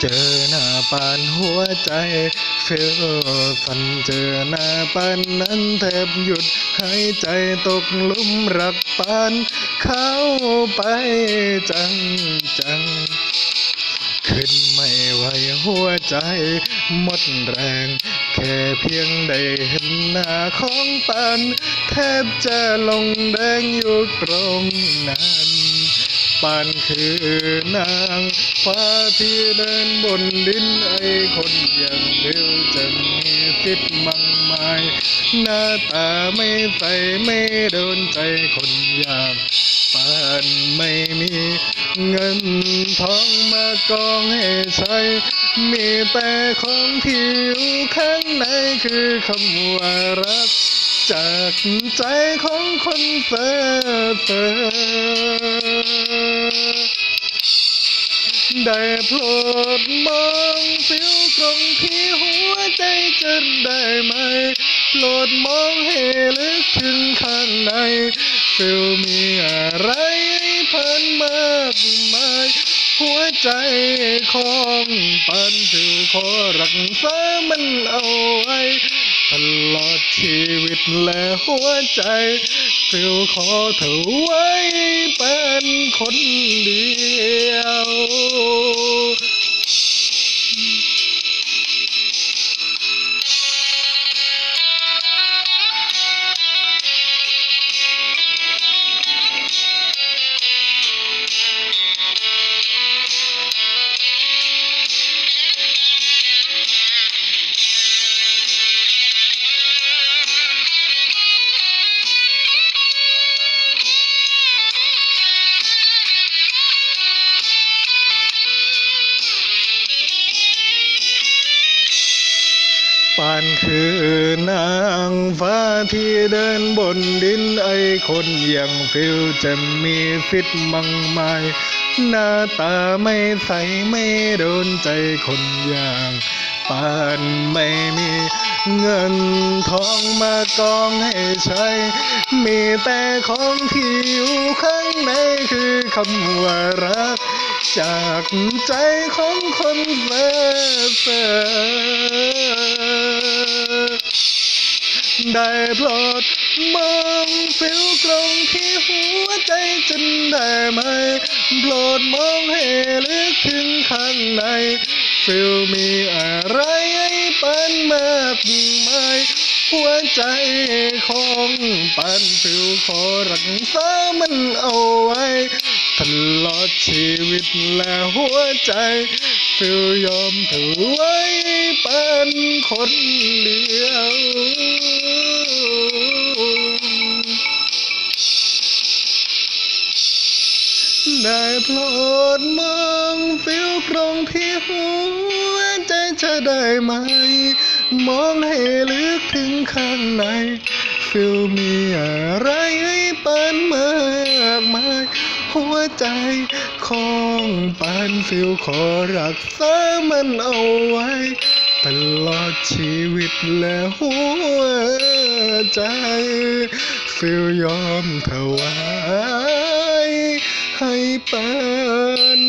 เจอหน้าปานหัวใจเฟลสันเจอหน้าปานนั้นแทบหยุดหายใจตกลุมรักปานเข้าไปจังจังขึ้นไม่ไหวหัวใจหมดแรง แค่เพียงได้เห็นหน้าของปันแทบจะลงแดงอยู่ตรงนั้น ปานคือนางฟ้าที่เดินบนดินไอคนอย่างเดียวจะมีสิทธิ์มั่งมายหน้าตาไม่ใสไม่โดนใจคนอย่างปานไม่มีเงินทองมากองให้ใช้มีแต่ของที่อยู่ข้างในคือคำว่ารัก จากใจของคนเซ่อเซ่อได้โปรดมองฟิวตรงที่หัวใจจะได้ไหม โปรดมองให้ลึกถึงข้างในฟิวมีอะไรให้เพันมากมายหัวใจของปันฟิวขอรักษามันเอาไว้ ตลอดชีวิตและหัวใจฟิวขอเธอไว้เป็นคนเดียว คือนางฟ้าที่เดินบนดินไอคนอย่างฟิวจะมีฟิตมั่งมายหน้าตาไม่ใสไม่โดนใจคนอย่าง ปานไม่มีเงินทองมากองให้ใช้ มีแต่ของที่อยู่ข้างในคือคำว่ารัก จากใจของคนเซ่อเซ่อได้โปรดมองฟิวตรงที่หัวใจจนได้ไหมโปรดมองให้ลึกถึงข้างใน ฟิลมีอะไรให้ปันมากมายหัวใจของปันฟิลขอรักษามันเอาไว้ตลอดชีวิตและหัวใจฟิลยอมถือไว้เป็นคนเดียว ได้โปรดมองฟิวตรงที่หัวใจจะได้ไหม มองให้ลึกถึงข้างใน ฟิวมีอะไรให้ปันมากมายหัวใจของปันฟิวขอรักษามันเอาไว้ ตลอดชีวิตและหัวใจ ฟิวยอมถวาย পান